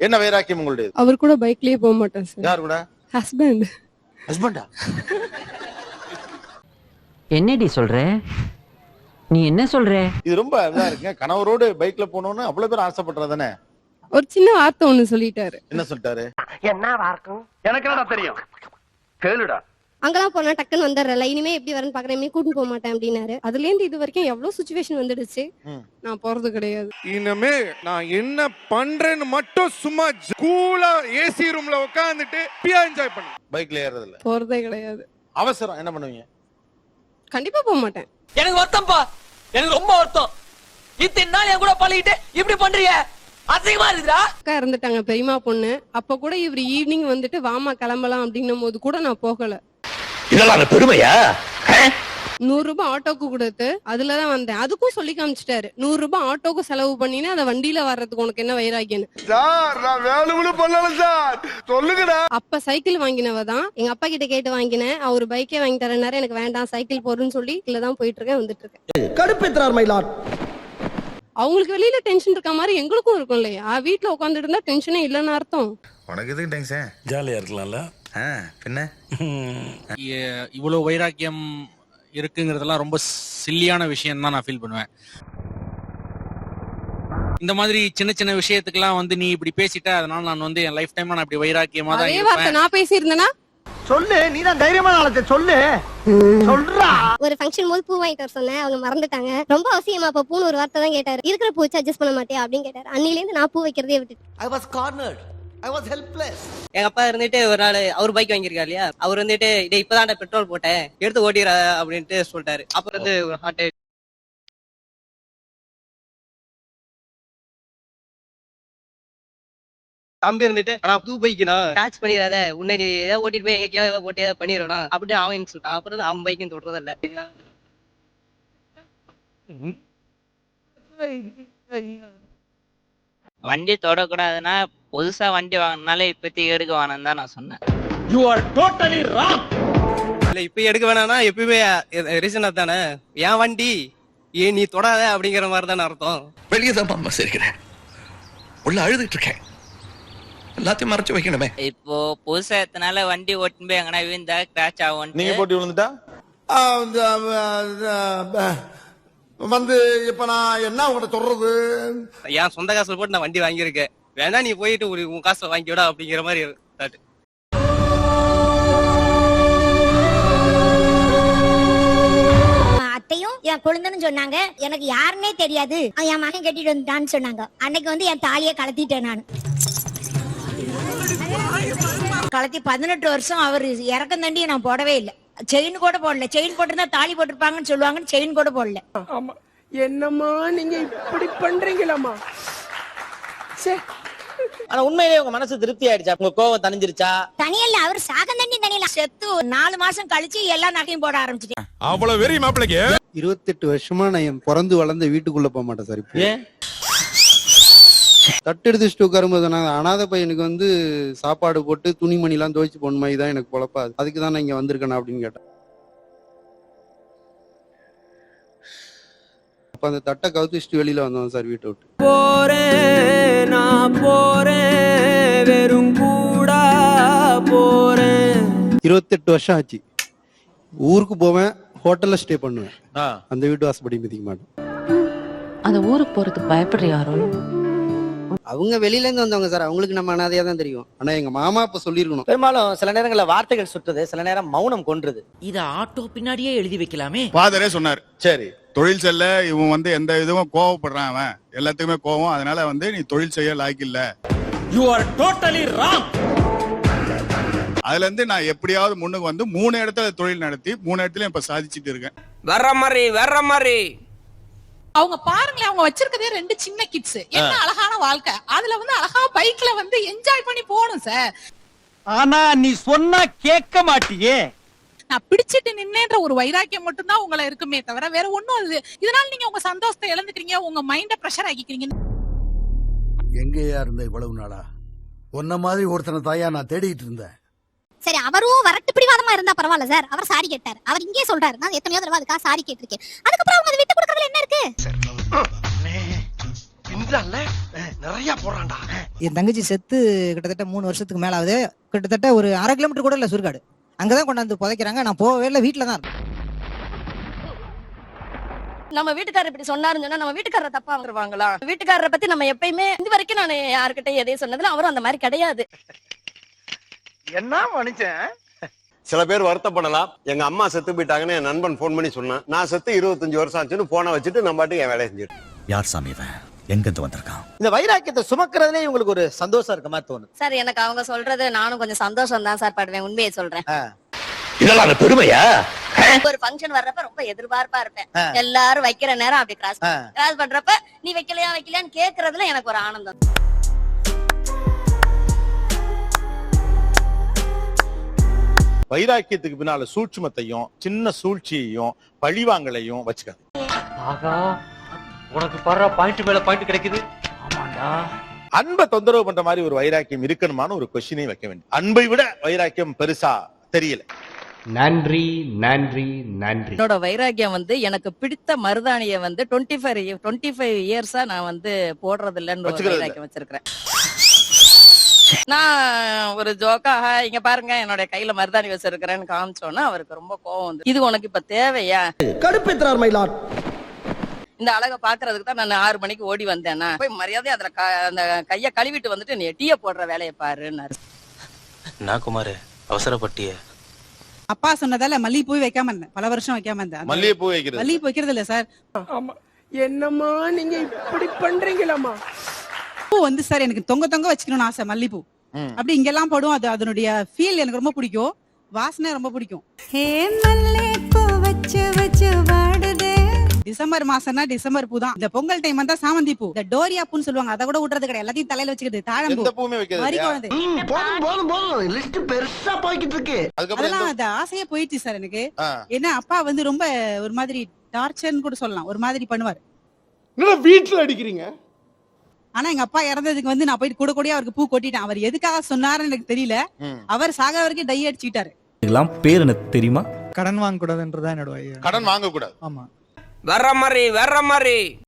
என்ன வைராக்கியம் உங்களுடைய அவர் கூட பைக்லயே போக மாட்டேன் சார் யார் கூட ஹஸ்பண்ட் ஹஸ்பண்டா என்னடி சொல்ற? நீ என்ன சொல்ற? இது ரொம்ப இதா இருக்குங்க. கணவரோடு பைக்ல போகணும்னு அவ்வளவு பேர் ஆசைப்படுறதானே ஒரு சின்ன வார்த்தை ஒண்ணு சொல்லிட்டாரு. என்ன சொல்லிட்டாரு? எனக்கு என்னடா தெரியும்? கேளுடா. அங்கெல்லாம் போனா டக்குன்னு வந்துடுறல இனிமே எப்படி வரேன்னு பாக்குறேன். இனிமே கூட்டிட்டு போக மாட்டேன் அப்படின்னாரு. அதுல இருந்து இது வரைக்கும் எவ்வளவு சுச்சுவேஷன் வந்துடுச்சு. நான் போறது கிடையாது. இனிமே நான் என்ன பண்றேன்னு மட்டும் சும்மா கூலா ஏசி ரூம்ல உட்காந்துட்டு ஹாப்பியா என்ஜாய் பண்ணு. பைக்ல ஏறது இல்ல போறதே கிடையாது. அவசரம். என்ன பண்ணுவீங்க? கண்டிப்பா போக மாட்டேன். எனக்கு வருத்தம்ப்பா. எனக்கு ரொம்ப வருத்தம். இத்தனை நாள் என் கூட பழகிட்டு இப்படி பண்றீங்க அசிங்கமா இருக்குதா அக்கா இறந்துட்டாங்க பெரியமா பொண்ணு. அப்ப கூட இவர் ஈவினிங் வந்துட்டு வாமா கிளம்பலாம். அப்படின்னும் போது கூட நான் போகல. இதெல்லாம் பெருமையா? நூறு ரூபாய் ஆட்டோக்கு கொடுத்து அதுலதான் வந்தேன். அதுக்கும் சொல்லி காமிச்சிட்டாரு. நூறு ரூபாய் ஆட்டோக்கு செலவு பண்ணினா அதை வண்டியில வர்றதுக்கு உனக்கு என்ன வயிறாகியன்னு சார் நான் வேணும்னு பண்ணல சார். சொல்லுங்கடா. அப்ப சைக்கிள் வாங்கினவ தான் எங்க அப்பா கிட்ட கேட்டு வாங்கினேன். அவர் பைக்கே வாங்கி தரேன்னாரு. எனக்கு வேண்டாம் சைக்கிள் போறேன்னு சொல்லி இல்ல தான் போயிட்டு இருக்கேன் வந்துட்டு இருக்கேன் கடுப்பேற்றார் மயிலாட் அவங்களுக்கு வெளியில டென்ஷன் இருக்க மாதிரி எங்களுக்கும் இருக்கும் இல்லையா? வீட்டுல உட்காந்துட்டு இருந்தா டென்ஷனே இல்லைன்னு அர்த்தம். உனக்கு எதுக்கு டென்ஷன் ஜாலியா இருக்கலாம்ல. பின்ன? இவ்வளவு வைராக்கியம் இருக்குங்கிறதெல்லாம் ரொம்ப சில்லியான விஷயம் தான் நான் ஃபீல் பண்ணுவேன். இந்த மாதிரி சின்ன சின்ன விஷயத்துக்கெல்லாம் வந்து நீ இப்படி பேசிட்ட அதனால நான் வந்து என் லைஃப் டைம் நான் இப்படி வைராக்கியமா தான் இருப்பேன். நான் பேசியிருந்தேனா? சொல்லு நீ தான் தைரியமான ஆளத்தை சொல்லு. சொல்றா. ஒரு ஃபங்க்ஷன் போது பூ வாங்கிட்டு வர சொன்னேன் அவங்க மறந்துட்டாங்க. ரொம்ப அவசியமா அப்ப பூன்னு ஒரு வார்த்தை தான் கேட்டாரு. இருக்கிற பூ வச்சு அட்ஜஸ்ட் பண்ண மாட்டியா அப்படின்னு கேட்டாரு. அன்னில இருந்து நான் பூ வைக்கிறதே விட்டுட்டு I was cornered I was helpless எங்க அப்பா இருந்துட்டு ஒரு நாள் அவர் பைக் வாங்கியிருக்காரு இல்லையா? அவர் வந்துட்டு டேய் இப்பதான் பெட்ரோல் போட்டேன். எடுத்து ஓட்டிடுற அப்படின்ட்டு சொல்லிட்டாரு. அப்புறம் வந்து ஒரு ஹார்ட் தம்பி இருந்துட்டு நான் புது பைக்குனா டேக்ஸ் பண்ணிடாத. உன்னை நீ ஏதாவது ஓட்டிட்டு போய் எங்கேயாவது ஓட்டி ஏதாவது பண்ணிடுறா அப்படின்னு அவன் சொல்லிட்டான். அப்புறம் அவன் பைக்கும் தொடுறதில்ல. வண்டி தொடக்கூடாதுன்னா புதுசா வண்டி வாங்கினாலே இப்பத்தி எடுக்க வேணாம் தான் நான் சொன்னேன். யூ ஆர் டோட்டலி ராங் இல்ல இப்ப எடுக்க வேணாம்னா எப்பயுமே ரீசன் தானே என் வண்டி ஏன் நீ தொடாத அப்படிங்கிற மாதிரி தானே அர்த்தம். வெளியே தான் மாமா சிரிக்கிறேன். உள்ள அழுதுட்டு இருக்கேன். எல்லாத்தையும் மறைச்சு வைக்கணுமே. இப்போ புதுசா எத்தனால வண்டி ஓட்டுன்னு போய் எங்கன்னா விழுந்தா கிராச் ஆகும் நீங்க போட்டி விழுந்துட்டா? வந்து இப்ப நான் என்ன உங்கள்கிட்ட சொல்றது? என் சொந்த காசுல போட்டு நான் வண்டி வாங்கியிருக்கேன். வேணா நீ போயிட்டு ஒரு உன் காசை வாங்கி விடா அப்படிங்கிற மாதிரி thought. அத்தையும் என் குழந்தைன்னு சொன்னாங்க எனக்கு யாருன்னே தெரியாது. என் மகன் கட்டிட்டு வந்துட்டான்னு சொன்னாங்க. அன்னைக்கு வந்து என் தாலியை கலத்திட்டேன் நான். கலத்தி பதினெட்டு வருஷம் அவர் இறக்கம் தண்டியை நான் போடவே இல்லை. செயின் கூட போடல. செயின் போட்டிருந்தா தாலி போட்டிருப்பாங்கன்னு சொல்லுவாங்கன்னு செயின் கூட போடல. ஆமா. என்னம்மா நீங்க இப்படி பண்றீங்களாமா ஆனா உண்மையிலேயே உங்க மனசு திருப்தி ஆயிடுச்சா? உங்க கோவம் தணிஞ்சிருச்சா? தனியல்ல அவர் சாகம் தண்ணி தனியல செத்து ஒரு நாலு மாசம் கழிச்சு எல்லா நகையும் போட ஆரம்பிச்சிட்டேன். அவ்வளவு வெறி மாப்பிளைக்கு. இருபத்தெட்டு வருஷமா நான் என் பிறந்து வளர்ந்த வீட்டுக்குள்ள போக மாட்டேன் சார் இப்போ. தட்டு எடுத்து வச்சுட்டு உட்காரும்போது நான் அனாதை பையனுக்கு வந்து சாப்பாடு போட்டு துணிமணி எல்லாம் துவைச்சு போன மாதிரி தான் எனக்கு பொழப்பா அதுக்கு தான் நான் இங்க வந்திருக்கேன் அப்படின்னு கேட்டேன். அப்ப அந்த தட்டை கவுத்து வச்சுட்டு வெளியில வந்தோம் சார் வீட்டை விட்டு. போறேன். நான் போறேன் வெறும் கூடா போறேன். இருபத்தெட்டு வருஷம் ஆச்சு. ஊருக்கு போவேன் ஹோட்டல்ல ஸ்டே பண்ணுவேன். அந்த வீட்டு வாசப்படி மிதிக்க மாட்டேன். அந்த ஊருக்கு போறதுக்கு பயப்படுறியாரோ அவங்க வெளியில இருந்து வந்தவங்க சார் அவங்களுக்கு நம்ம அனாதையா தான் தெரியும். ஆனா எங்க மாமா இப்ப சொல்லிருக்கணும். பெரும்பாலும் சில நேரங்கள்ல வார்த்தைகள் சுட்டுது சில நேரம் மௌனம் கொன்றுது. இத ஆட்டோ பின்னாடியே எழுதி வைக்கலாமே. ஃபாதரே சொன்னார். சரி. தொழில் செல்ல இவன் வந்து எந்த இதுவும் கோவப்படுறான் அவன். எல்லாத்துக்குமே கோவம். அதனால வந்து நீ தொழில் செய்ய லாய்க்கு இல்ல. யூ ஆர் டோட்டலி ராங் அதுல இருந்து நான் எப்படியாவது முன்னுக்கு வந்து மூணு இடத்துல தொழில் நடத்தி மூணு இடத்துலயும் இப்ப சாதிச்சிட்டு இருக்கேன். வர்ற மாதிரி வர்ற மாதிரி. அவங்க பாருங்களேன் அவங்க வச்சிருக்கதே ரெண்டு சின்ன கிட்ஸ் என்ன அழகான வாழ்க்கை. அதுல வந்து அழகா பைக்ல வந்து என்ஜாய் பண்ணி போகணும் சார் ஆனா நீ சொன்னா கேட்க மாட்டியே. நான் பிடிச்சிட்டு நின்னேன்ற ஒரு வைராக்கியம் மட்டும்தான் உங்களை இருக்குமே தவிர வேற ஒண்ணும் அது இதனால நீங்க உங்க சந்தோஷத்தை இழந்துக்கிறீங்க உங்க மைண்ட ப்ரெஷர் ஆக்கிக்கிறீங்க. எங்கேயா இருந்த இவ்வளவு நாளா? உன்ன மாதிரி ஒருத்தனை தாயா நான் தேடிட்டு இருந்தேன். சரி அவரும் வரட்டு பிடிவாதமா இருந்தா பரவாயில்ல சார். அவர் சாரி கேட்டார். அவர் இங்கே சொல்றாரு. நான் எத்தனையோ தடவை அதுக்காக சாரி கேட்டிருக்கேன். அதுக்கப்புறம் அவங்க அதை விட்டு கொடுக்கறதுல என்ன இருக்கு? நிறைய போறான்டா. என் தங்கச்சி செத்து கிட்டத்தட்ட மூணு வருஷத்துக்கு மேல ஆகுது கிட்டத்தட்ட ஒரு அரை கிலோமீட்டர் கூட இல்ல சுருக்காடு அங்கதான் கொண்டாந்து புதைக்கிறாங்க. நான் போகவே இல்லை வீட்டுல தான் இருக்கேன். நம்ம வீட்டுக்காரர் இப்படி சொன்னாருன்னு சொன்னா நம்ம வீட்டுக்காரரை தப்பா வந்துருவாங்களா? வீட்டுக்காரரை பத்தி நம்ம எப்பயுமே இது வரைக்கும் நான் யாருக்கிட்ட எதையும் சொன்னதுல அவரும் அந்த மாதிரி கிடையாது. என்ன மனுஷன்? சில பேர் வருத்தப்படலாம் எங்க அம்மா செத்து போயிட்டாங்கன்னு என் நண்பன் போன் பண்ணி சொன்னான். நான் செத்து இருபத்தஞ்சு வருஷம் ஆச்சுன்னு போனை வச்சுட்டு நம்ம பாட்டுக்கு என் வேலையை செஞ்சுட்டு யார் சாமி எங்கிருந்து வந்திருக்கான்? இந்த வைராக்கியத்தை சுமக்கிறதுலே இவங்களுக்கு ஒரு சந்தோஷம் இருக்க மாதிரி தோணுது. சார் எனக்கு அவங்க சொல்றது நானும் கொஞ்சம் சந்தோஷம் தான் சார் படுவேன். உண்மையை சொல்றேன். இதெல்லாம் பெருமையா? ஒரு ஃபங்க்ஷன் வர்றப்ப ரொம்ப எதிர்பார்ப்பா இருப்பேன். எல்லாரும் வைக்கிற நேரம் அப்படி கிராஸ் கிராஸ் பண்றப்ப நீ வைக்கலையா வைக்கலையான்னு கேக்குறதுல எனக்கு ஒரு ஆனந்தம். வைராக்கியத்துக்கு பின்னால சூட்சுமத்தையும் சின்ன சூழ்ச்சியையும் பழிவாங்கலையும் வச்சுக்காது ஆகா. உனக்கு படுற பாயிண்ட் மேல பாயிண்ட் கிடைக்குது. ஆமாண்டா. அன்பை தொந்தரவு பண்ற மாதிரி ஒரு வைராக்கியம் இருக்கணுமான்னு ஒரு கொஸ்டினையும் வைக்க வேண்டும் அன்பை விட வைராக்கியம் பெருசா தெரியல. நன்றி நன்றி நன்றி. என்னோட வைராக்கியம் வந்து எனக்கு பிடித்த மருதாணியை வந்து டுவெண்ட்டி ஃபைவ் டுவெண்ட்டி ஃபைவ் இயர்ஸா நான் வந்து போடுறது இல்லைன்னு ஒரு. வைராக்கியம் வச்சிருக்கிறேன். நான் ஒரு ஜோக்காக இங்க பாருங்க என்னோட கையில மருதாணி வச்சிருக்கிறேன்னு காமிச்சோன்னா அவருக்கு ரொம்ப கோவம் வந்து இது உனக்கு இப்ப தேவையா? கடுப்பேத்துறார் மயிலாட் இந்த அழகை பாக்குறதுக்கு தான் நான் ஆறு மணிக்கு ஓடி வந்தேன்னா போய் மரியாதை அதுல க- அந்த கைய கழுவிட்டு வந்துட்டு நீ டீய போடுற வேலையை பாருன்னாரு. நான் குமார் அவசரப்பட்டிய. அப்பா சொன்னதால மல்லிகைப்பூ வைக்காம இருந்தேன். பல வருஷம் வைக்காம இருந்தேன். மல்லிகைப்பூ வைக்கிறது. மல்லிகைப்பூ வைக்கிறது இல்ல சார். என்னம்மா நீங்க இப்படி பண்றீங்களாமா பூ வந்து சார் எனக்கு தொங்க தொங்க வச்சுக்கணும்னு ஆசை மல்லிகைப்பூ. அப்படி இங்கெல்லாம் போடும் அது அதனுடைய ஃபீல் எனக்கு ரொம்ப பிடிக்கும். வாசனை ரொம்ப பிடிக்கும். டிசம்பர் மாசம்னா டிசம்பர் பூ தான். இந்த பொங்கல் டைம் வந்தா சாமந்தி பூ. இந்த டோரியா பூன்னு சொல்லுவாங்க அதை கூட விடுறது கிடையாது. எல்லாத்தையும் தலையில வச்சுக்கிறது தாழம்பூ. லிஸ்ட் பெருசா போய்கிட்டு இருக்கு. அதுக்கப்புறம் அதெல்லாம் அது ஆசையே போயிடுச்சு சார் எனக்கு. ஏன்னா அப்பா வந்து ரொம்ப ஒரு மாதிரி டார்ச்சர்னு கூட சொல்லலாம். ஒரு மாதிரி பண்ணுவார். என்ன வீட்டுல அடிக்கிறீங்க? ஆனா எங்க அப்பா இறந்ததுக்கு வந்து நான் போயிட்டு கூட கூடயே அவருக்கு பூ கொட்டிட்டேன். அவர் எதுக்காக சொன்னாருன்னு எனக்கு தெரியல. அவர் சாக வரைக்கும் டை அடிச்சுக்கிட்டாரு. இதெல்லாம் பேர் எனக்கு தெரியுமா? கடன் வாங்க கூடாதுன்றதான் என்னோட கடன் வாங்க கூடாது ஆமா. வர்ற மாதிரி வர்ற மாதிரி.